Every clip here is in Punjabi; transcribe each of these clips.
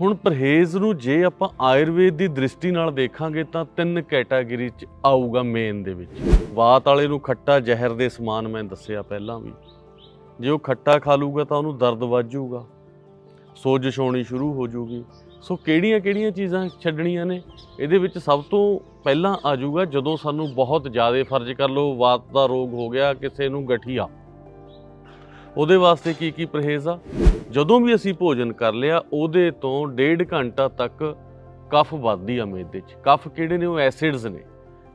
ਹੁਣ ਪਰਹੇਜ਼ ਨੂੰ ਜੇ ਆਪਾਂ ਆਯੁਰਵੇਦ ਦੀ ਦ੍ਰਿਸ਼ਟੀ ਨਾਲ ਦੇਖਾਂਗੇ ਤਾਂ ਤਿੰਨ ਕੈਟਾਗਰੀ ਚ ਆਊਗਾ ਮੇਨ ਦੇ ਵਿੱਚ। ਵਾਤ ਵਾਲੇ ਨੂੰ ਖੱਟਾ, ਜ਼ਹਿਰ ਦੇ ਸਮਾਨ ਮੈਂ ਦੱਸਿਆ ਪਹਿਲਾਂ ਵੀ। ਜੇ ਉਹ ਖੱਟਾ ਖਾ ਲੂਗਾ ਤਾਂ ਉਹਨੂੰ ਦਰਦ ਵੱਧ ਜਾਊਗਾ। ਸੋਜਸ਼ ਹੋਣੀ ਸ਼ੁਰੂ ਹੋ ਜੂਗੀ ਸੋ ਕਿਹੜੀਆਂ ਕਿਹੜੀਆਂ ਚੀਜ਼ਾਂ ਛੱਡਣੀਆਂ ਨੇ? ਇਹਦੇ ਵਿੱਚ ਸਭ ਤੋਂ ਪਹਿਲਾਂ ਆ ਜਾਊਗਾ ਜਦੋਂ ਸਾਨੂੰ ਬਹੁਤ ਜ਼ਿਆਦਾ ਫਰਜ਼ ਕਰ ਲਓ ਵਾਤ ਦਾ ਰੋਗ ਹੋ ਗਿਆ, ਕਿਸੇ ਨੂੰ ਗਠੀਆ। ਉਹਦੇ ਵਾਸਤੇ ਕੀ ਕੀ ਪਰਹੇਜ਼ ਆ? ਜਦੋਂ ਵੀ ਅਸੀਂ ਭੋਜਨ ਕਰ ਲਿਆ, ਉਹਦੇ ਤੋਂ ਡੇਢ ਘੰਟਾ ਤੱਕ ਕਫ ਵੱਧਦੀ ਆ ਮੇਦੇ 'ਚ ਕਫ ਕਿਹੜੇ ਨੇ? ਉਹ ਐਸਿਡਸ ਨੇ,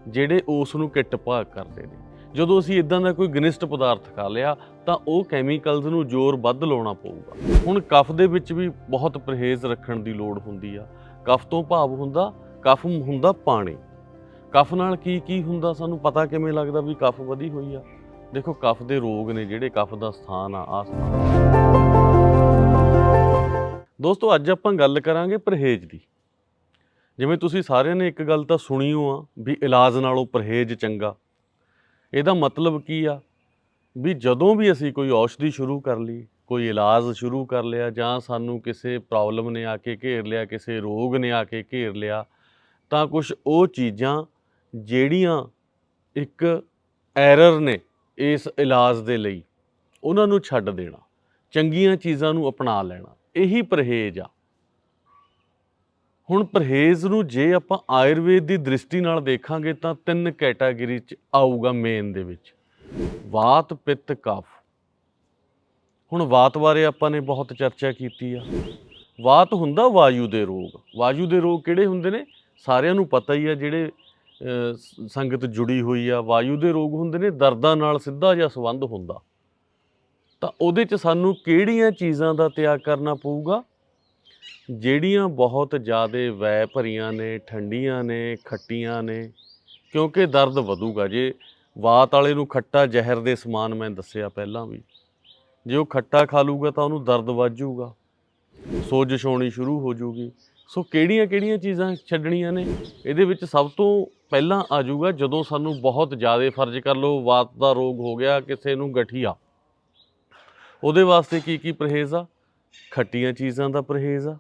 ਜਿਹੜੇ ਉਸ ਨੂੰ ਕਿੱਟ ਭਾਗ ਕਰਦੇ ਨੇ। ਜਦੋਂ ਅਸੀਂ ਇਦਾਂ ਦਾ ਕੋਈ ਗਨਿਸ਼ਟ ਪਦਾਰਥ ਖਾ ਲਿਆ, ਤਾਂ ਉਹ ਕੈਮੀਕਲਸ ਨੂੰ ਜ਼ੋਰ ਵੱਧ ਲਾਉਣਾ ਪਊਗਾ। ਹੁਣ ਕਫ ਦੇ ਵਿੱਚ ਵੀ ਬਹੁਤ ਪਰਹੇਜ਼ ਰੱਖਣ ਦੀ ਲੋੜ ਹੁੰਦੀ ਆ। ਕਫ ਤੋਂ ਭਾਵ ਹੁੰਦਾ, ਕਫ ਹੁੰਦਾ ਪਾਣੀ। ਕਫ ਨਾਲ ਕੀ ਕੀ ਹੁੰਦਾ ਸਾਨੂੰ ਪਤਾ ਕਿਵੇਂ ਲੱਗਦਾ ਵੀ ਕਫ ਵਧੀ ਹੋਈ ਆ? ਦੇਖੋ, ਕਫ ਦੇ ਰੋਗ ਨੇ ਜਿਹੜੇ ਕਫ ਦਾ ਸਥਾਨ ਆ ਆ ਸਥਾਨ। ਦੋਸਤੋ, ਅੱਜ ਆਪਾਂ ਗੱਲ ਕਰਾਂਗੇ ਪਰਹੇਜ਼ ਦੀ। ਜਿਵੇਂ ਤੁਸੀਂ ਸਾਰਿਆਂ ਨੇ ਇੱਕ ਗੱਲ ਤਾਂ ਸੁਣੀ ਹੋ ਆ ਵੀ ਇਲਾਜ ਨਾਲੋਂ ਪਰਹੇਜ਼ ਚੰਗਾ। ਇਹਦਾ ਮਤਲਬ ਕੀ ਆ? ਵੀ ਜਦੋਂ ਵੀ ਅਸੀਂ ਕੋਈ ਔਸ਼ਧੀ ਸ਼ੁਰੂ ਕਰ ਲਈ ਕੋਈ ਇਲਾਜ ਸ਼ੁਰੂ ਕਰ ਲਿਆ ਜਾਂ ਸਾਨੂੰ ਕਿਸੇ ਪ੍ਰੋਬਲਮ ਨੇ ਆ ਕੇ ਘੇਰ ਲਿਆ, ਕਿਸੇ ਰੋਗ ਨੇ ਆ ਕੇ ਘੇਰ ਲਿਆ, ਤਾਂ ਕੁਝ ਉਹ ਚੀਜ਼ਾਂ ਜਿਹੜੀਆਂ ਇੱਕ ਐਰਰ ਨੇ ਇਸ ਇਲਾਜ ਦੇ ਲਈ, ਉਹਨਾਂ ਨੂੰ ਛੱਡ ਦੇਣਾ, ਚੰਗੀਆਂ ਚੀਜ਼ਾਂ ਨੂੰ ਅਪਣਾ ਲੈਣਾ। ਇਹੀ ਪਰਹੇਜ਼ ਆ। ਹੁਣ ਪਰਹੇਜ਼ ਨੂੰ ਜੇ ਆਪਾਂ ਆਯੁਰਵੇਦ ਦੀ ਦ੍ਰਿਸ਼ਟੀ ਨਾਲ ਦੇਖਾਂਗੇ ਤਾਂ ਤਿੰਨ ਕੈਟਾਗਰੀ ਚ ਆਊਗਾ ਮੇਨ ਦੇ ਵਿੱਚ। ਵਾਤ, ਪਿੱਤ, ਕਫ। ਹੁਣ ਵਾਤ ਬਾਰੇ ਆਪਾਂ ਨੇ ਬਹੁਤ ਚਰਚਾ ਕੀਤੀ ਆ। ਵਾਤ ਹੁੰਦਾ ਵਾਯੂ ਦੇ ਰੋਗ। ਵਾਯੂ ਦੇ ਰੋਗ ਕਿਹੜੇ ਹੁੰਦੇ ਨੇ? ਸਾਰਿਆਂ ਨੂੰ ਪਤਾ ਹੀ ਆ ਜਿਹੜੇ ਸੰਗਤ ਜੁੜੀ ਹੋਈ ਆ। ਵਾਯੂ ਦੇ ਰੋਗ ਹੁੰਦੇ ਨੇ, ਦਰਦਾਂ ਨਾਲ ਸਿੱਧਾ ਜਿਹਾ ਸੰਬੰਧ ਹੁੰਦਾ। ਤਾਂ ਉਹਦੇ 'ਚ ਸਾਨੂੰ ਕਿਹੜੀਆਂ ਚੀਜ਼ਾਂ ਦਾ ਤਿਆਗ ਕਰਨਾ ਪਊਗਾ? ਜਿਹੜੀਆਂ ਬਹੁਤ ਜ਼ਿਆਦਾ ਵੈ ਭਰੀਆਂ ਨੇ, ਠੰਡੀਆਂ ਨੇ, ਖੱਟੀਆਂ ਨੇ, ਕਿਉਂਕਿ ਦਰਦ ਵਧੂਗਾ। ਜੇ ਵਾਤ ਵਾਲੇ ਨੂੰ ਖੱਟਾ ਜ਼ਹਿਰ ਦੇ ਸਮਾਨ ਮੈਂ ਦੱਸਿਆ ਪਹਿਲਾਂ ਵੀ, ਜੇ ਉਹ ਖੱਟਾ ਖਾ ਲੂਗਾ ਤਾਂ ਉਹਨੂੰ ਦਰਦ ਵੱਧ ਜਾਊਗਾ। ਸੋਜਸ਼ ਹੋਣੀ ਸ਼ੁਰੂ ਹੋ ਜਾਊਗੀ। ਸੋ ਕਿਹੜੀਆਂ ਕਿਹੜੀਆਂ ਚੀਜ਼ਾਂ ਛੱਡਣੀਆਂ ਨੇ? ਇਹਦੇ ਵਿੱਚ ਸਭ ਤੋਂ ਪਹਿਲਾਂ ਆ ਜਾਊਗਾ ਜਦੋਂ ਸਾਨੂੰ ਬਹੁਤ ਜ਼ਿਆਦਾ ਫਰਜ਼ ਕਰ ਲਓ, ਵਾਤ ਦਾ ਰੋਗ ਹੋ ਗਿਆ, ਕਿਸੇ ਨੂੰ ਗਠੀਆ। ਉਹਦੇ ਵਾਸਤੇ ਕੀ ਕੀ ਪਰਹੇਜ਼ ਆ? ਖੱਟੀਆਂ ਚੀਜ਼ਾਂ ਦਾ ਪਰਹੇਜ਼ ਆ?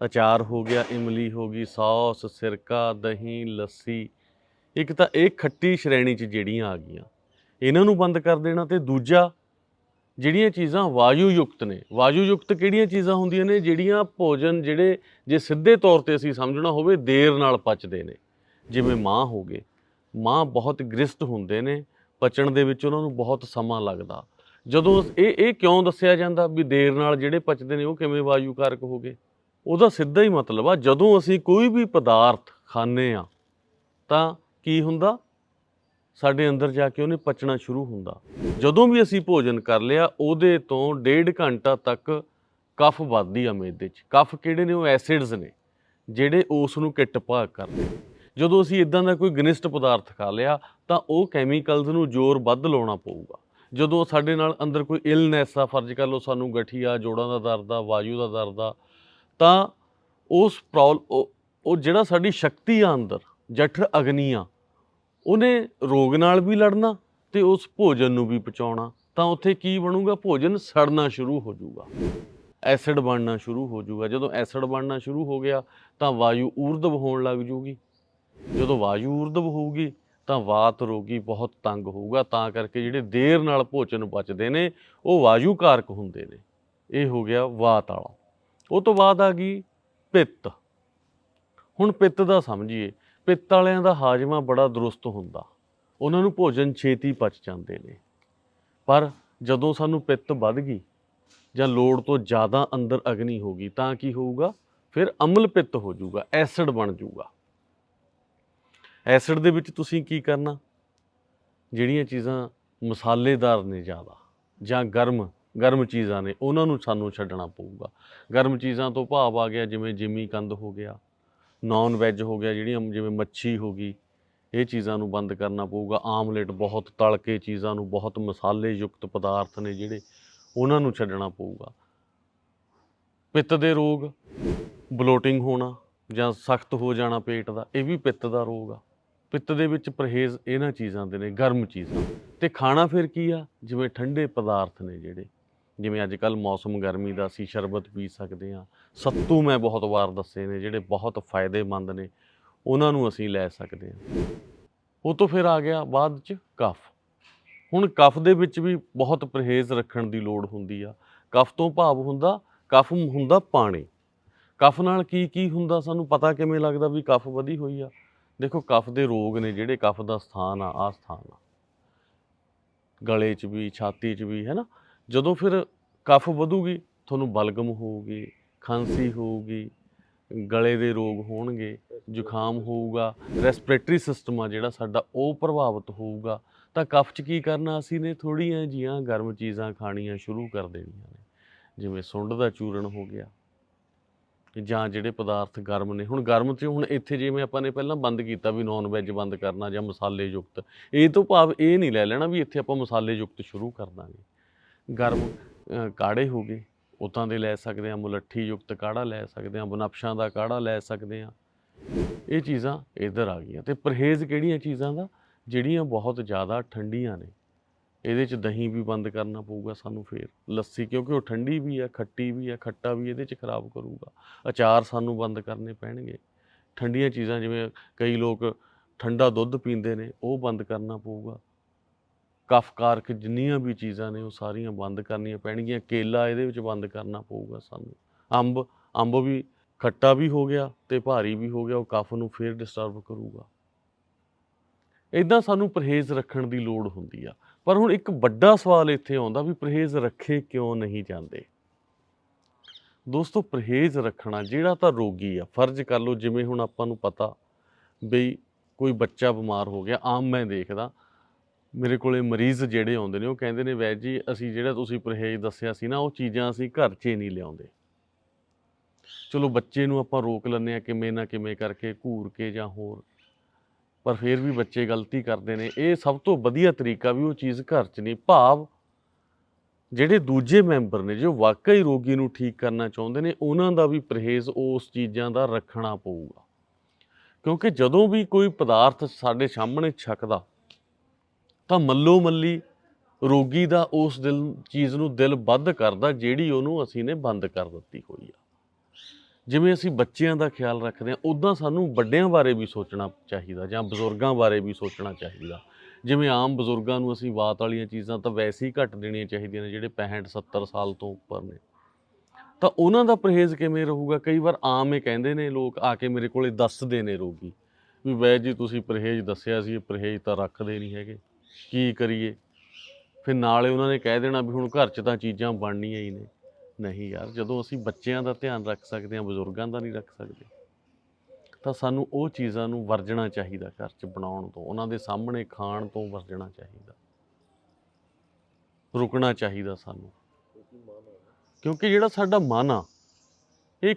ਅਚਾਰ ਹੋ ਗਿਆ, ਇਮਲੀ ਹੋ ਗਈ, ਸੌਸ, ਸਿਰਕਾ, ਦਹੀਂ, ਲੱਸੀ। ਇੱਕ ਤਾਂ ਇਹ ਖੱਟੀ ਸ਼੍ਰੇਣੀ 'ਚ ਜਿਹੜੀਆਂ ਆ ਗਈਆਂ, ਇਹਨਾਂ ਨੂੰ ਬੰਦ ਕਰ ਦੇਣਾ ਤੇ ਦੂਜਾ ਜਿਹੜੀਆਂ ਚੀਜ਼ਾਂ ਵਾਯੂ ਯੁਕਤ ਨੇ ਵਾਯੂ ਯੁਕਤ ਕਿਹੜੀਆਂ ਚੀਜ਼ਾਂ ਹੁੰਦੀਆਂ ਨੇ ਜਿਹੜੀਆਂ ਭੋਜਨ ਜਿਹੜੇ ਜੇ ਸਿੱਧੇ ਤੌਰ ਤੇ ਅਸੀਂ ਸਮਝਣਾ ਹੋਵੇ ਦੇਰ ਨਾਲ ਪਚਦੇ ਨੇ। ਜਿਵੇਂ ਮਾਂ ਹੋ ਗਏ, ਮਾਂ ਬਹੁਤ ਗ੍ਰਿਸਟ ਹੁੰਦੇ ਨੇ, ਪਚਣ ਦੇ ਵਿੱਚ ਉਹਨਾਂ ਨੂੰ ਬਹੁਤ ਸਮਾਂ ਲੱਗਦਾ। ਜਦੋਂ ਇਹ ਇਹ ਕਿਉਂ ਦੱਸਿਆ ਜਾਂਦਾ ਵੀ ਦੇਰ ਨਾਲ ਜਿਹੜੇ ਪਚਦੇ ਨੇ ਉਹ ਕਿਵੇਂ ਵਾਯੂਕਾਰਕ ਹੋ ਗਏ? ਉਹਦਾ ਸਿੱਧਾ ਹੀ ਮਤਲਬ ਆ, ਜਦੋਂ ਅਸੀਂ ਕੋਈ ਵੀ ਪਦਾਰਥ ਖਾਂਦੇ ਆ ਤਾਂ ਕੀ ਹੁੰਦਾ? ਸਾਡੇ ਅੰਦਰ ਜਾ ਕੇ ਉਹਨੇ ਪਚਣਾ ਸ਼ੁਰੂ ਹੁੰਦਾ। ਜਦੋਂ ਵੀ ਅਸੀਂ ਭੋਜਨ ਕਰ ਲਿਆ, ਉਹਦੇ ਤੋਂ ਡੇਢ ਘੰਟਾ ਤੱਕ ਕਫ ਵੱਧਦੀ ਆ ਮੇਦੇ 'ਚ। ਕਫ ਕਿਹੜੇ ਨੇ? ਉਹ ਐਸਿਡਸ ਨੇ, ਜਿਹੜੇ ਉਸ ਨੂੰ ਕਿੱਟ ਭਾਗ ਕਰਦੇ ਜਦੋਂ ਅਸੀਂ ਇਦਾਂ ਦਾ ਕੋਈ ਗਨਿਸ਼ਟ ਪਦਾਰਥ ਖਾ ਲਿਆ, ਤਾਂ ਉਹ ਕੈਮੀਕਲਸ ਨੂੰ ਜ਼ੋਰ ਵੱਧ ਲਾਉਣਾ ਪਊਗਾ। ਜਦੋਂ ਸਾਡੇ ਨਾਲ ਅੰਦਰ ਕੋਈ ਇਲਨੈਸ ਆ, ਫਰਜ਼ ਕਰ ਲਓ ਸਾਨੂੰ ਗਠੀਆ, ਜੋੜਾਂ ਦਾ ਦਰਦ ਆ, ਵਾਯੂ ਦਾ ਦਰਦ ਆ, ਤਾਂ ਉਸ ਪ੍ਰੋਬਲਮ ਉਹ ਜਿਹੜਾ ਸਾਡੀ ਸ਼ਕਤੀ ਆ ਅੰਦਰ, ਜਠਰ ਅਗਨੀ ਆ, ਉਹਨੇ ਰੋਗ ਨਾਲ ਵੀ ਲੜਨਾ ਤੇ ਉਸ ਭੋਜਨ ਨੂੰ ਵੀ ਪਚਾਉਣਾ ਤਾਂ ਉੱਥੇ ਕੀ ਬਣੂਗਾ? ਭੋਜਨ ਸੜਨਾ ਸ਼ੁਰੂ ਹੋ ਜਾਊਗਾ। ਐਸਿਡ ਬਣਨਾ ਸ਼ੁਰੂ ਹੋ ਜਾਊਗਾ। ਜਦੋਂ ਐਸਿਡ ਬਣਨਾ ਸ਼ੁਰੂ ਹੋ ਗਿਆ, ਤਾਂ ਵਾਯੂ ਊਰਧਵ ਹੋਣ ਲੱਗ ਜੂਗੀ ਜਦੋਂ ਵਾਯੂ ਊਰਧਵ ਹੋਊਗੀ ਤਾਂ ਵਾਤ ਰੋਗੀ ਬਹੁਤ ਤੰਗ ਹੋਊਗਾ, ਤਾਂ ਕਰਕੇ ਜਿਹੜੇ ਦੇਰ ਨਾਲ ਭੋਜਨ ਬਚਦੇ ਨੇ, ਉਹ ਵਾਯੂ ਕਾਰਕ ਹੁੰਦੇ ਨੇ। ਇਹ ਹੋ ਗਿਆ ਵਾਤ ਵਾਲਾ। ਉਹ ਤੋਂ ਬਾਅਦ ਆ ਗਈ ਪਿੱਤ। ਹੁਣ ਪਿੱਤ ਦਾ ਸਮਝੀਏ, ਪਿੱਤ ਵਾਲਿਆਂ ਦਾ ਹਾਜ਼ਮਾ ਬੜਾ ਦਰੁਸਤ ਹੁੰਦਾ। ਉਹਨਾਂ ਨੂੰ ਭੋਜਨ ਛੇਤੀ ਪਚ ਜਾਂਦੇ ਨੇ। ਪਰ ਜਦੋਂ ਸਾਨੂੰ ਪਿੱਤ ਵੱਧ ਗਈ, ਜਾਂ ਲੋੜ ਤੋਂ ਜ਼ਿਆਦਾ ਅੰਦਰ ਅਗਨੀ ਹੋ ਗਈ, ਤਾਂ ਕੀ ਹੋਊਗਾ? ਫਿਰ ਅਮਲ ਪਿੱਤ ਹੋ ਜਾਊਗਾ, ਐਸਿਡ ਬਣ ਜਾਊਗਾ। ਐਸਿਡ ਦੇ ਵਿੱਚ ਤੁਸੀਂ ਕੀ ਕਰਨਾ? ਜਿਹੜੀਆਂ ਚੀਜ਼ਾਂ ਮਸਾਲੇਦਾਰ ਨੇ ਜ਼ਿਆਦਾ, ਜਾਂ ਗਰਮ ਗਰਮ ਚੀਜ਼ਾਂ ਨੇ, ਉਹਨਾਂ ਨੂੰ ਸਾਨੂੰ ਛੱਡਣਾ ਪਊਗਾ। ਗਰਮ ਚੀਜ਼ਾਂ ਤੋਂ ਭਾਵ ਆ ਗਿਆ, ਜਿਵੇਂ ਜਿਮੀ ਕੰਦ ਹੋ ਗਿਆ ਨਾਨ ਵੈਜ ਹੋ ਗਿਆ, ਜਿਹੜੀਆਂ ਜਿਵੇਂ ਮੱਛੀ ਹੋ ਗਈ, ਇਹ ਚੀਜ਼ਾਂ ਨੂੰ ਬੰਦ ਕਰਨਾ ਪਊਗਾ। ਆਮਲੇਟ ਬਹੁਤ ਤਲ ਕੇ ਚੀਜ਼ਾਂ ਨੂੰ, ਬਹੁਤ ਮਸਾਲੇ ਯੁਕਤ ਪਦਾਰਥ ਨੇ ਜਿਹੜੇ, ਉਹਨਾਂ ਨੂੰ ਛੱਡਣਾ ਪਊਗਾ। ਪਿੱਤ ਦੇ ਰੋਗ ਬਲੋਟਿੰਗ ਹੋਣਾ, ਜਾਂ ਸਖਤ ਹੋ ਜਾਣਾ ਪੇਟ ਦਾ, ਇਹ ਵੀ ਪਿੱਤ ਦਾ ਰੋਗ ਆ। ਪਿੱਤ ਦੇ ਵਿੱਚ ਪਰਹੇਜ਼ ਇਹਨਾਂ ਚੀਜ਼ਾਂ ਦੇ ਨੇ, ਗਰਮ ਚੀਜ਼ਾਂ। ਤੇ ਖਾਣਾ ਫਿਰ ਕੀ ਆ? ਜਿਵੇਂ ਠੰਡੇ ਪਦਾਰਥ ਨੇ ਜਿਹੜੇ। ਜਿਵੇਂ ਅੱਜ ਕੱਲ ਮੌਸਮ ਗਰਮੀ ਦਾ ਅਸੀਂ ਸ਼ਰਬਤ ਪੀ ਸਕਦੇ ਹਾਂ। ਸੱਤੂ ਮੈਂ ਬਹੁਤ ਵਾਰ ਦੱਸੇ ਨੇ, ਜਿਹੜੇ ਬਹੁਤ ਫਾਇਦੇਮੰਦ ਨੇ, ਉਹਨਾਂ ਨੂੰ ਅਸੀਂ ਲੈ ਸਕਦੇ ਹਾਂ। ਉਹ ਤੋਂ ਫਿਰ ਆ ਗਿਆ ਬਾਅਦ ਚ ਕਫ। ਹੁਣ ਕਫ ਦੇ ਵਿੱਚ ਵੀ ਬਹੁਤ ਪਰਹੇਜ਼ ਰੱਖਣ ਦੀ ਲੋੜ ਹੁੰਦੀ ਆ। ਕਫ ਤੋਂ ਭਾਵ ਹੁੰਦਾ, ਕਫ ਹੁੰਦਾ ਪਾਣੀ। ਕਫ ਨਾਲ ਕੀ ਕੀ ਹੁੰਦਾ ਸਾਨੂੰ ਪਤਾ ਕਿਵੇਂ ਲੱਗਦਾ ਵੀ ਕਫ ਵਧੀ ਹੋਈ ਆ? ਦੇਖੋ ਕਫ ਦੇ ਰੋਗ ਨੇ ਜਿਹੜੇ ਕਫ ਦਾ ਸਥਾਨ ਆ ਆ ਸਥਾਨ ਆ। ਗਲੇ 'ਚ ਵੀ, ਛਾਤੀ 'ਚ ਵੀ, ਹੈ ਨਾ? ਜਦੋਂ ਫਿਰ ਕਫ ਵਧੂਗੀ, ਤੁਹਾਨੂੰ ਬਲਗਮ ਹੋਊਗੀ, ਖਾਂਸੀ ਹੋਊਗੀ, ਗਲੇ ਦੇ ਰੋਗ ਹੋਣਗੇ, ਜ਼ੁਕਾਮ ਹੋਊਗਾ ਰੈਸਪੀਰੇਟਰੀ ਸਿਸਟਮ ਆ ਜਿਹੜਾ ਸਾਡਾ, ਉਹ ਪ੍ਰਭਾਵਿਤ ਹੋਊਗਾ। ਤਾਂ ਕਫ 'ਚ ਕੀ ਕਰਨਾ ਅਸੀਂ ਨੇ? ਥੋੜੀਆਂ ਜੀਆਂ ਗਰਮ ਚੀਜ਼ਾਂ ਖਾਣੀਆਂ ਸ਼ੁਰੂ ਕਰ ਦੇਣੀਆਂ ਨੇ। ਜਿਵੇਂ ਸੁੰਡ ਦਾ ਚੂਰਨ ਹੋ ਗਿਆ ਜਾਂ ਜਿਹੜੇ ਪਦਾਰਥ ਗਰਮ ਨੇ। ਹੁਣ ਗਰਮ 'ਚ ਹੁਣ ਇੱਥੇ ਜਿਵੇਂ ਆਪਾਂ ਨੇ ਪਹਿਲਾਂ ਬੰਦ ਕੀਤਾ ਵੀ ਨੌਨ ਵੈਜ ਬੰਦ ਕਰਨਾ ਜਾਂ ਮਸਾਲੇ ਯੁਕਤ ਇਹ ਤੋਂ ਭਾਵ ਇਹ ਨਹੀਂ ਲੈ ਲੈਣਾ ਵੀ ਇੱਥੇ ਆਪਾਂ ਮਸਾਲੇ ਯੁਕਤ ਸ਼ੁਰੂ ਕਰ ਦਾਂਗੇ। ਗਰਮ ਕਾੜੇ ਹੋ ਗਏ, ਉਤਾਂ ਦੇ ਲੈ ਸਕਦੇ ਆ ਮੁਲੱਠੀ ਯੁਕਤ ਕਾੜਾ ਲੈ ਸਕਦੇ ਆ ਬਨਫਸ਼ਾਂ ਦਾ ਕਾੜਾ ਲੈ ਸਕਦੇ ਆ ਇਹ ਚੀਜ਼ਾਂ ਇੱਧਰ ਆ ਗਈਆਂ। ਤੇ ਪਰਹੇਜ਼ ਕਿਹੜੀਆਂ ਚੀਜ਼ਾਂ ਦਾ? ਜਿਹੜੀਆਂ ਬਹੁਤ ਜ਼ਿਆਦਾ ਠੰਡੀਆਂ ਨੇ। ਇਹਦੇ ਚ ਦਹੀਂ ਵੀ ਬੰਦ ਕਰਨਾ ਪਊਗਾ ਸਾਨੂੰ ਫੇਰ। ਲੱਸੀ ਕਿਉਂਕਿ ਉਹ ਠੰਡੀ ਵੀ ਆ, ਖੱਟੀ ਵੀ ਆ, ਖੱਟਾ ਵੀ ਇਹਦੇ ਚ ਖਰਾਬ ਕਰੂਗਾ। ਅਚਾਰ ਸਾਨੂੰ ਬੰਦ ਕਰਨੇ ਪੈਣਗੇ। ਠੰਡੀਆਂ ਚੀਜ਼ਾਂ ਜਿਵੇਂ ਕਈ ਲੋਕ ਠੰਡਾ ਦੁੱਧ ਪੀਂਦੇ ਨੇ, ਉਹ ਬੰਦ ਕਰਨਾ ਪਊਗਾ। ਕਫਕਾਰਕ ਜਿੰਨੀਆਂ ਵੀ ਚੀਜ਼ਾਂ ਨੇ ਉਹ ਸਾਰੀਆਂ ਬੰਦ ਕਰਨੀਆਂ ਪੈਣਗੀਆਂ। ਕੇਲਾ ਇਹਦੇ ਵਿੱਚ ਬੰਦ ਕਰਨਾ ਪਊਗਾ ਸਾਨੂੰ। ਅੰਬ ਅੰਬ ਵੀ ਖੱਟਾ ਵੀ ਹੋ ਗਿਆ ਤੇ ਭਾਰੀ ਵੀ ਹੋ ਗਿਆ, ਉਹ ਕਫ ਨੂੰ ਫੇਰ ਡਿਸਟਰਬ ਕਰੂਗਾ। ਇਦਾਂ ਸਾਨੂੰ ਪਰਹੇਜ਼ ਰੱਖਣ ਦੀ ਲੋੜ ਹੁੰਦੀ ਆ। ਪਰ ਹੁਣ ਇੱਕ ਵੱਡਾ ਸਵਾਲ ਇੱਥੇ ਆਉਂਦਾ ਵੀ ਪਰਹੇਜ਼ ਰੱਖੇ ਕਿਉਂ ਨਹੀਂ ਜਾਂਦੇ? ਦੋਸਤੋ, ਪਰਹੇਜ਼ ਰੱਖਣਾ ਜਿਹੜਾ ਤਾਂ ਰੋਗੀ ਆ, ਫਰਜ਼ ਕਰ ਲਓ ਜਿਵੇਂ ਹੁਣ ਆਪਾਂ ਨੂੰ ਪਤਾ ਬਈ ਕੋਈ ਬੱਚਾ ਬਿਮਾਰ ਹੋ ਗਿਆ, ਆਮ ਮੈਂ ਦੇਖਦਾ, ਮੇਰੇ ਕੋਲੇ ਮਰੀਜ਼ ਜਿਹੜੇ ਆਉਂਦੇ ਨੇ, ਉਹ ਕਹਿੰਦੇ ਨੇ, ਵੈਦ ਜੀ, ਅਸੀਂ ਜਿਹੜਾ ਤੁਸੀਂ ਪਰਹੇਜ਼ ਦੱਸਿਆ ਸੀ ਨਾ, ਉਹ ਚੀਜ਼ਾਂ ਅਸੀਂ ਘਰ 'ਚ ਹੀ ਨਹੀਂ ਲਿਆਉਂਦੇ। ਚਲੋ ਬੱਚੇ ਨੂੰ ਆਪਾਂ ਰੋਕ ਲੈਂਦੇ ਆ ਕਿਵੇਂ ਨਾ ਕਿਵੇਂ ਕਰਕੇ ਘੂਰ ਕੇ ਜਾਂ ਹੋਰ ਪਰ ਫਿਰ ਵੀ ਬੱਚੇ ਗਲਤੀ ਕਰਦੇ ਨੇ। ਇਹ ਸਭ ਤੋਂ ਵਧੀਆ ਤਰੀਕਾ ਵੀ ਉਹ ਚੀਜ਼ ਘਰ 'ਚ ਨਹੀਂ। ਭਾਵ ਜਿਹੜੇ ਦੂਜੇ ਮੈਂਬਰ ਨੇ, ਜੋ ਵਾਕਈ ਰੋਗੀ ਨੂੰ ਠੀਕ ਕਰਨਾ ਚਾਹੁੰਦੇ ਨੇ, ਉਹਨਾਂ ਦਾ ਵੀ ਪਰਹੇਜ਼ ਉਸ ਚੀਜ਼ਾਂ ਦਾ ਰੱਖਣਾ ਪਊਗਾ। ਕਿਉਂਕਿ ਜਦੋਂ ਵੀ ਕੋਈ ਪਦਾਰਥ ਸਾਡੇ ਸਾਹਮਣੇ ਛਕਦਾ, ਤਾਂ ਮੱਲੋ ਮੱਲੀ ਰੋਗੀ ਦਾ ਉਸ ਦਿਲ, ਚੀਜ਼ ਨੂੰ ਦਿਲ ਵੱਧ ਕਰਦਾ, ਜਿਹੜੀ ਉਹਨੂੰ ਅਸੀਂ ਨੇ ਬੰਦ ਕਰ ਦਿੱਤੀ ਹੋਈ ਆ। ਜਿਵੇਂ ਅਸੀਂ ਬੱਚਿਆਂ ਦਾ ਖਿਆਲ ਰੱਖਦੇ ਹਾਂ ਉਦਾਂ ਸਾਨੂੰ ਵੱਡਿਆਂ ਬਾਰੇ ਵੀ ਸੋਚਣਾ ਚਾਹੀਦਾ ਜਾਂ ਬਜ਼ੁਰਗਾਂ ਬਾਰੇ ਵੀ ਸੋਚਣਾ ਚਾਹੀਦਾ। ਜਿਵੇਂ ਆਮ ਬਜ਼ੁਰਗਾਂ ਨੂੰ ਅਸੀਂ ਬਾਤ ਵਾਲੀਆਂ ਚੀਜ਼ਾਂ ਤਾਂ ਵੈਸੇ ਹੀ ਘੱਟ ਦੇਣੀਆਂ ਚਾਹੀਦੀਆਂ ਨੇ ਜਿਹੜੇ 65 70 ਸਾਲ ਤੋਂ ਉੱਪਰ ਨੇ। ਤਾਂ ਉਹਨਾਂ ਦਾ ਪਰਹੇਜ਼ ਕਿਵੇਂ ਰਹੂਗਾ? ਕਈ ਵਾਰ ਆਮ ਇਹ ਕਹਿੰਦੇ ਨੇ ਲੋਕ ਆ ਕੇ ਮੇਰੇ ਕੋਲੇ ਦੱਸਦੇ ਨੇ ਰੋਗੀ ਵੀ ਵੈਦ ਜੀ ਤੁਸੀਂ ਪਰਹੇਜ਼ ਦੱਸਿਆ ਸੀ, ਇਹ ਪਰਹੇਜ਼ ਤਾਂ ਰੱਖਦੇ ਨਹੀਂ ਹੈਗੇ, ਕੀ ਕਰੀਏ? ਫਿਰ ਨਾਲੇ ਉਹਨਾਂ ਨੇ ਕਹਿ ਦੇਣਾ ਵੀ ਹੁਣ ਘਰ 'ਚ ਤਾਂ ਚੀਜ਼ਾਂ ਬਣਨੀਆਂ ਹੀ ਨੇ। ਨਹੀਂ ਯਾਰ, ਜਦੋਂ ਅਸੀਂ ਬੱਚਿਆਂ ਦਾ ਧਿਆਨ ਰੱਖ ਸਕਦੇ ਹਾਂ, ਬਜ਼ੁਰਗਾਂ ਦਾ ਨਹੀਂ ਰੱਖ ਸਕਦੇ, ਤਾਂ ਸਾਨੂੰ ਉਹ ਚੀਜ਼ਾਂ ਨੂੰ ਵਰਜਣਾ ਚਾਹੀਦਾ ਘਰ 'ਚ ਬਣਾਉਣ ਤੋਂ, ਉਹਨਾਂ ਦੇ ਸਾਹਮਣੇ ਖਾਣ ਤੋਂ ਵਰਜਣਾ ਚਾਹੀਦਾ। ਰੁਕਣਾ ਚਾਹੀਦਾ ਸਾਨੂੰ। ਕਿਉਂਕਿ ਜਿਹੜਾ ਸਾਡਾ ਮਨ ਆ, ਇਹ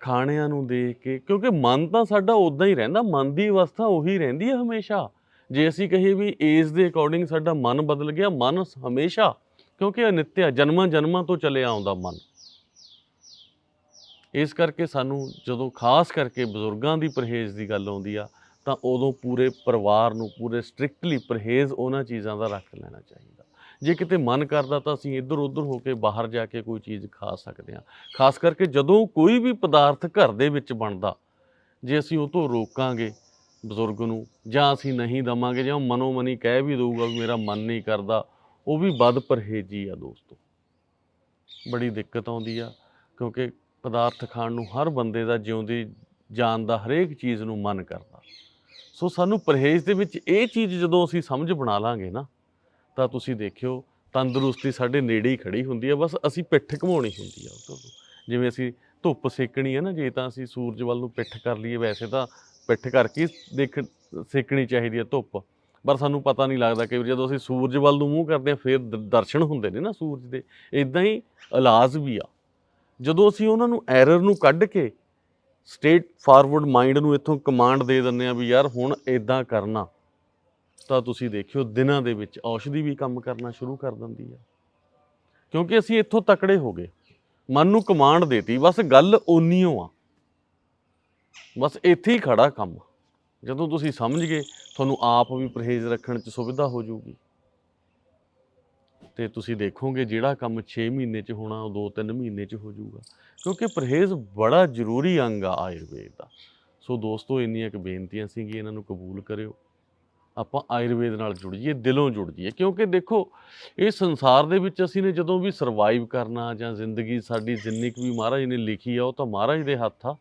ਖਾਣਿਆਂ ਨੂੰ ਦੇਖ ਕੇ, ਕਿਉਂਕਿ ਮਨ ਤਾਂ ਸਾਡਾ ਉਦਾਂ ਹੀ ਰਹਿੰਦਾ, ਮਨ ਦੀ ਅਵਸਥਾ ਉਹੀ ਰਹਿੰਦੀ ਹੈ ਹਮੇਸ਼ਾ। ਜੇ ਅਸੀਂ ਕਹੀਏ ਵੀ ਏਜ ਦੇ ਅਕੋਰਡਿੰਗ ਸਾਡਾ ਮਨ ਬਦਲ ਗਿਆ, ਮਨ ਹਮੇਸ਼ਾ ਕਿਉਂਕਿ ਅਨਿੱਤਿਆ ਜਨਮਾਂ ਜਨਮਾਂ ਤੋਂ ਚੱਲਿਆ ਆਉਂਦਾ ਮਨ। ਇਸ ਕਰਕੇ ਸਾਨੂੰ ਜਦੋਂ ਖਾਸ ਕਰਕੇ ਬਜ਼ੁਰਗਾਂ ਦੀ ਪਰਹੇਜ਼ ਦੀ ਗੱਲ ਆਉਂਦੀ ਆ, ਤਾਂ ਉਦੋਂ ਪੂਰੇ ਪਰਿਵਾਰ ਨੂੰ ਪੂਰੇ ਸਟ੍ਰਿਕਟਲੀ ਪਰਹੇਜ਼ ਉਹਨਾਂ ਚੀਜ਼ਾਂ ਦਾ ਰੱਖ ਲੈਣਾ ਚਾਹੀਦਾ। ਜੇ ਕਿਤੇ ਮਨ ਕਰਦਾ ਤਾਂ ਅਸੀਂ ਇੱਧਰ ਉੱਧਰ ਹੋ ਕੇ ਬਾਹਰ ਜਾ ਕੇ ਕੋਈ ਚੀਜ਼ ਖਾ ਸਕਦੇ ਹਾਂ। ਖਾਸ ਕਰਕੇ ਜਦੋਂ ਕੋਈ ਵੀ ਪਦਾਰਥ ਘਰ ਦੇ ਵਿੱਚ ਬਣਦਾ, ਜੇ ਅਸੀਂ ਉਹ ਤੋਂ ਰੋਕਾਂਗੇ ਬਜ਼ੁਰਗ ਨੂੰ ਜਾਂ ਅਸੀਂ ਨਹੀਂ ਦਵਾਂਗੇ ਜਾਂ ਮਨੋਮਨੀ ਕਹਿ ਵੀ ਦਊਗਾ ਵੀ ਮੇਰਾ ਮਨ ਨਹੀਂ ਕਰਦਾ ਉਹ ਵੀ ਵੱਧ ਪਰਹੇਜੀ ਆ ਦੋਸਤੋ। ਬੜੀ ਦਿੱਕਤ ਆਉਂਦੀ ਆ, ਕਿਉਂਕਿ ਪਦਾਰਥ ਖਾਣ ਨੂੰ ਹਰ ਬੰਦੇ ਦਾ ਜਿਉਂਦੀ ਜਾਨ ਦਾ ਹਰੇਕ ਚੀਜ਼ ਨੂੰ ਮਨ ਕਰਦਾ। ਸੋ ਸਾਨੂੰ ਪਰਹੇਜ਼ ਦੇ ਵਿੱਚ ਇਹ ਚੀਜ਼ ਜਦੋਂ ਅਸੀਂ ਸਮਝ ਬਣਾ ਲਾਂਗੇ ਨਾ, ਤਾਂ ਤੁਸੀਂ ਦੇਖਿਓ, ਤੰਦਰੁਸਤੀ ਸਾਡੇ ਨੇੜੇ ਹੀ ਖੜੀ ਹੁੰਦੀ ਆ, ਬਸ ਅਸੀਂ ਪਿੱਠ ਘਮਾਉਣੀ ਹੁੰਦੀ ਆ ਉਧਰ ਜਿਵੇਂ ਅਸੀਂ ਧੁੱਪ ਸੇਕਣੀ ਹੈ ਨਾ, ਜੇ ਤਾਂ ਅਸੀਂ ਸੂਰਜ ਵੱਲ ਨੂੰ ਪਿੱਠ ਕਰ ਲਈਏ, ਵੈਸੇ ਤਾਂ ਪਿੱਠ ਕਰਕੇ ਦੇਖ, ਸੇਕਣੀ ਚਾਹੀਦੀ ਹੈ ਧੁੱਪ। ਪਰ ਸਾਨੂੰ ਪਤਾ ਨਹੀਂ ਲੱਗਦਾ ਕਿ ਜਦੋਂ ਅਸੀਂ ਸੂਰਜ ਵੱਲ ਨੂੰ ਮੂੰਹ ਕਰਦੇ ਹਾਂ, ਫਿਰ ਦ- ਦਰਸ਼ਨ ਹੁੰਦੇ ਨੇ ਨਾ ਸੂਰਜ ਦੇ। ਇਦਾਂ ਹੀ ਇਲਾਜ ਵੀ ਆ। ਜਦੋਂ ਅਸੀਂ ਉਹਨਾਂ ਨੂੰ ਐਰਰ ਨੂੰ ਕੱਢ ਕੇ ਸਟੇਟ ਫਾਰਵਰਡ ਮਾਈਂਡ ਨੂੰ ਇੱਥੋਂ ਕਮਾਂਡ ਦੇ ਦਿੰਦੇ ਆ ਵੀ ਯਾਰ ਹੁਣ ਇਦਾਂ ਕਰਨਾ, ਤਾਂ ਤੁਸੀਂ ਦੇਖਿਓ ਦਿਨਾਂ ਦੇ ਵਿੱਚ ਔਸ਼ਧੀ ਵੀ ਕੰਮ ਕਰਨਾ ਸ਼ੁਰੂ ਕਰ ਦਿੰਦੀ ਆ। ਕਿਉਂਕਿ ਅਸੀਂ ਇੱਥੋਂ ਤਕੜੇ ਹੋ ਗਏ। ਮਨ ਨੂੰ ਕਮਾਂਡ ਦੇਤੀ, ਬਸ ਗੱਲ ਓਨੀਓ ਆ। ਬਸ ਇੱਥੇ ਹੀ ਖੜਾ ਕੰਮ। ਜਦੋਂ ਤੁਸੀਂ ਸਮਝ ਗਏ, ਤੁਹਾਨੂੰ ਆਪ ਵੀ ਪਰਹੇਜ਼ ਰੱਖਣ 'ਚ ਸੁਵਿਧਾ ਹੋ ਜਾਊਗੀ। ਤੇ ਤੁਸੀਂ ਦੇਖੋਗੇ ਜਿਹੜਾ ਕੰਮ 6 ਮਹੀਨੇ 'ਚ ਹੋਣਾ, ਉਹ 2-3 ਮਹੀਨੇ 'ਚ ਹੋ ਜਾਊਗਾ। ਕਿਉਂਕਿ ਪਰਹੇਜ਼ ਬੜਾ ਜ਼ਰੂਰੀ ਅੰਗ ਆ ਆਯੁਰਵੇਦ ਦਾ। ਸੋ ਦੋਸਤੋ, ਇੰਨੀਆਂ ਕੁ ਬੇਨਤੀਆਂ ਸੀਗੀਆਂ, ਇਹਨਾਂ ਨੂੰ ਕਬੂਲ ਕਰਿਓ। ਆਪਾਂ ਆਯੁਰਵੇਦ ਨਾਲ ਜੁੜ ਜਾਈਏ, ਦਿਲੋਂ ਜੁੜ ਜਾਈਏ। ਕਿਉਂਕਿ ਦੇਖੋ, ਇਹ ਸੰਸਾਰ ਦੇ ਵਿੱਚ ਅਸੀਂ ਨੇ ਜਦੋਂ ਵੀ ਸਰਵਾਈਵ ਕਰਨਾ ਜਾਂ ਜ਼ਿੰਦਗੀ ਸਾਡੀ ਜਿੰਨੀ ਕੁ ਵੀ ਮਹਾਰਾਜ ਨੇ ਲਿਖੀ ਆ, ਉਹ ਤਾਂ ਮਹਾਰਾਜ ਦੇ ਹੱਥ ਆ।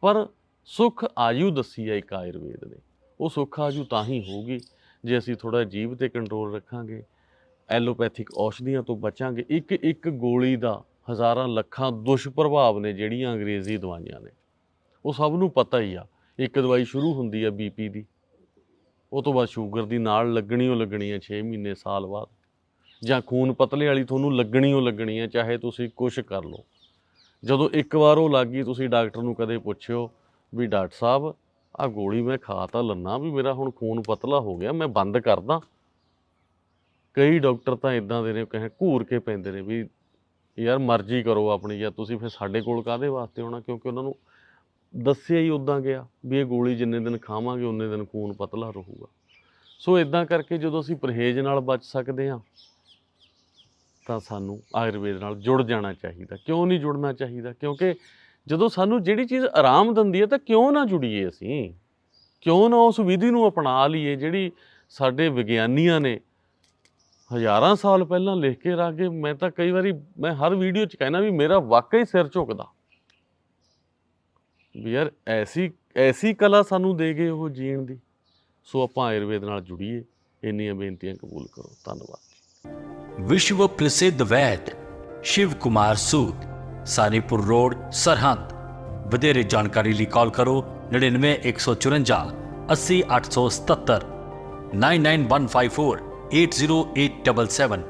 ਪਰ ਸੁਖ ਆਯੂ ਦੱਸੀ ਆ ਇੱਕ ਆਯੁਰਵੇਦ ਨੇ। ਉਹ ਸੁਖ ਆਯੂ ਤਾਂ ਹੀ ਹੋਊਗੀ ਜੇ ਅਸੀਂ ਥੋੜਾ ਜੀਵ ਤੇ ਕੰਟਰੋਲ ਰੱਖਾਂਗੇ ਐਲੋਪੈਥਿਕ ਔਸ਼ਧੀਆਂ ਤੋਂ ਬਚਾਂਗੇ। ਇੱਕ ਇੱਕ ਗੋਲੀ ਦਾ ਹਜ਼ਾਰਾਂ ਲੱਖਾਂ ਦੁਸ਼ਪ੍ਰਭਾਵ ਨੇ ਜਿਹੜੀਆਂ ਅੰਗਰੇਜ਼ੀ ਦਵਾਈਆਂ ਨੇ। ਉਹ ਸਭ ਨੂੰ ਪਤਾ ਹੀ ਆ। ਇੱਕ ਦਵਾਈ ਸ਼ੁਰੂ ਹੁੰਦੀ ਆ ਬੀਪੀ ਦੀ। ਉਹ ਤੋਂ ਬਾਅਦ ਸ਼ੂਗਰ ਦੀ ਨਾਲ ਲੱਗਣੀ ਓ ਲੱਗਣੀ ਆ 6 ਮਹੀਨੇ ਸਾਲ ਬਾਅਦ। ਜਾਂ ਖੂਨ ਪਤਲੇ ਵਾਲੀ ਤੁਹਾਨੂੰ ਲੱਗਣੀ ਓ ਲੱਗਣੀ ਆ ਚਾਹੇ ਤੁਸੀਂ ਕੁਛ ਕਰ ਲਓ। ਜਦੋਂ ਇੱਕ ਵਾਰ ਉਹ ਲੱਗ ਗਈ, ਤੁਸੀਂ ਡਾਕਟਰ ਨੂੰ ਕਦੇ ਪੁੱਛਿਓ ਵੀ ਡਾਕਟਰ ਸਾਹਿਬ ਆ ਗੋਲੀ ਮੈਂ ਖਾ ਤਾਂ ਲੰਨਾ ਵੀ ਮੇਰਾ ਹੁਣ ਖੂਨ ਪਤਲਾ ਹੋ ਗਿਆ, ਮੈਂ ਬੰਦ ਕਰਦਾ। ਕਈ ਡਾਕਟਰ ਤਾਂ ਇਦਾਂ ਦੇ ਨੇ ਕਹੇ ਘੂਰ ਕੇ ਪੈਂਦੇ ਨੇ ਵੀ ਯਾਰ ਮਰਜ਼ੀ ਕਰੋ ਆਪਣੀ, ਜਾਂ ਤੁਸੀਂ ਫਿਰ ਸਾਡੇ ਕੋਲ ਕਾਦੇ ਵਾਸਤੇ ਆਉਣਾ, ਕਿਉਂਕਿ ਉਹਨਾਂ ਨੂੰ ਦੱਸਿਆ ਹੀ ਉਦਾਂ ਗਿਆ ਵੀ ਇਹ ਗੋਲੀ ਜਿੰਨੇ ਦਿਨ ਖਾਵਾਂਗੇ ਉਨੇ ਦਿਨ ਖੂਨ ਪਤਲਾ ਰਹੂਗਾ। ਸੋ ਇਦਾਂ ਕਰਕੇ ਜਦੋਂ ਅਸੀਂ ਪਰਹੇਜ਼ ਨਾਲ ਬਚ ਸਕਦੇ ਹਾਂ, ਤਾਂ ਸਾਨੂੰ ਆਯੁਰਵੇਦ ਨਾਲ ਜੁੜ ਜਾਣਾ ਚਾਹੀਦਾ। ਕਿਉਂ ਨਹੀਂ ਜੁੜਨਾ ਚਾਹੀਦਾ? ਕਿਉਂਕਿ ਜਦੋਂ ਸਾਨੂੰ ਜਿਹੜੀ ਚੀਜ਼ ਆਰਾਮ ਦਿੰਦੀ ਹੈ ਤਾਂ ਕਿਉਂ ਨਾ ਜੁੜੀਏ ਅਸੀਂ? ਕਿਉਂ ਨਾ ਉਸ ਵਿਧੀ ਨੂੰ ਅਪਣਾ ਲਈਏ ਜਿਹੜੀ ਸਾਡੇ ਵਿਗਿਆਨੀਆਂ ਨੇ ਹਜ਼ਾਰਾਂ ਸਾਲ ਪਹਿਲਾਂ ਲਿਖ ਕੇ ਰੱਖ ਰਾਗੇ ਮੈਂ ਤਾਂ ਕਈ ਵਾਰੀ ਮੈਂ ਹਰ ਵੀਡੀਓ 'ਚ ਕਹਿੰਦਾ ਵੀ ਮੇਰਾ ਵਾਕਈ ਸਿਰ ਝੁਕਦਾ। ਵੀ ਯਾਰ ਐਸੀ ਐਸੀ ਕਲਾ ਸਾਨੂੰ ਦੇ ਗਏ ਉਹ ਜੀਣ ਦੀ। ਸੋ ਆਪਾਂ ਆਯੁਰਵੇਦ ਨਾਲ ਜੁੜੀਏ। ਇੰਨੀਆਂ ਬੇਨਤੀਆਂ ਕਬੂਲ ਕਰੋ। ਧੰਨਵਾਦ ਵਿਸ਼ਵ ਪ੍ਰਸਿੱਧ ਵੈਦ ਸ਼ਿਵ ਕੁਮਾਰ ਸੂਦ सानीपुर रोड, सरहद। बधेरे जानकारी लिए कॉल करो, नड़िनवे एक सौ चुरंजा, अस्सी अठ सौ सतर nine nine one five four, eight zero eight double seven.